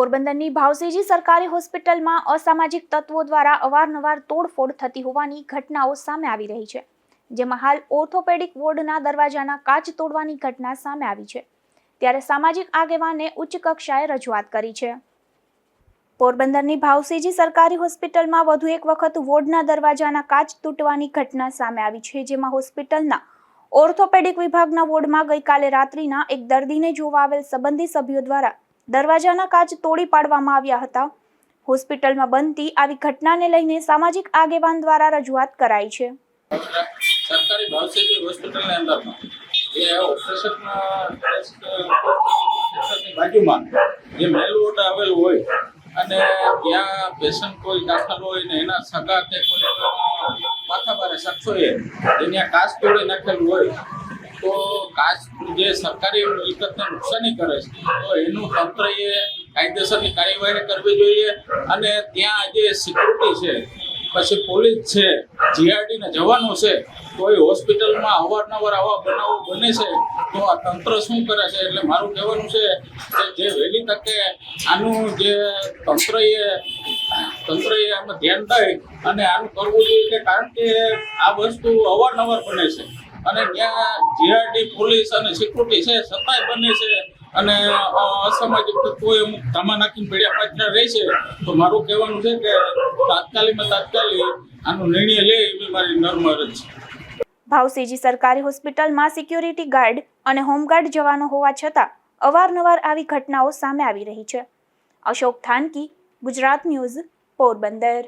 પોરબંદરની ભાવસીજી સરકારી હોસ્પિટલમાં અસામાજિક તત્વો દ્વારા અવારનવાર તોડફોડ થતી હોવાની ઘટનાઓ સામે આવી રહી છે, જેમાં હાલ ઓર્થોપેડિક વોર્ડના દરવાજાના કાચ તોડવાની ઘટના સામે આવી છે. ત્યારે સામાજિક આગેવાને ઉચ્ચ કક્ષાએ રજૂઆત કરી છે. પોરબંદરની ભાવસીજી સરકારી હોસ્પિટલમાં વધુ એક વખત વોર્ડના દરવાજાના કાચ તૂટવાની ઘટના સામે આવી છે, જેમાં હોસ્પિટલના ઓર્થોપેડિક વિભાગના વોર્ડમાં ગઈકાલે રાત્રિના એક દર્દીને જોવા આવેલ સંબંધી સભ્યો દ્વારા દરવાજાના કાચ તોડી પાડવામાં આવ્યા હતા. હોસ્પિટલમાં બનતી આવી ઘટનાને લઈને સામાજિક આગેવાન દ્વારા રજૂઆત કરાઈ છે. અને ત્યાં પેશન્ટ કોઈ દાખલ હોય ને એના સગા કે કોઈ માથાભારે શખ્સોએ એને કાચ તોડી નાખેલું હોય તો કાચ જે સરકારી મિલકતને નુકસાની કરે છે, તો એનું તંત્રએ કાયદેસરની કાર્યવાહી કરવી જોઈએ અને ત્યાં જે સિક્યુરિટી છે, પછી પોલીસ છે જીઆરડીના જવાનો છે કોઈ એ હોસ્પિટલમાં અવારનવાર આવા બનાવો બને છે, તો આ તંત્ર શું કરે છે? એટલે મારું કહેવાનું છે કે જે વહેલી તકે આનું જે તંત્રએ તંત્રએ આમાં ધ્યાન દઈ અને આનું કરવું જોઈએ કારણ કે આ વસ્તુ અવારનવાર બને છે. અને ત્યાં જીઆરડી પોલીસ અને સિક્યુરિટી છે સત્તાય બને છે. અને અસામાજિક તત્વો અમુક ધામા નાખીને પડ્યા પાછળ રહે છે. તો મારું કહેવાનું છે કે તાત્કાલિકમાં તાત્કાલિક આનો નિર્ણય લે એવી મારી નર્મ અરજ છે. ભાવસીજી સરકારી હોસ્પિટલમાં સિક્યુરિટી ગાર્ડ અને હોમગાર્ડ જવાનો હોવા છતાં અવારનવાર આવી ઘટનાઓ સામે આવી રહી છે. અશોક થાનકી, ગુજરાત ન્યૂઝ, પોરબંદર.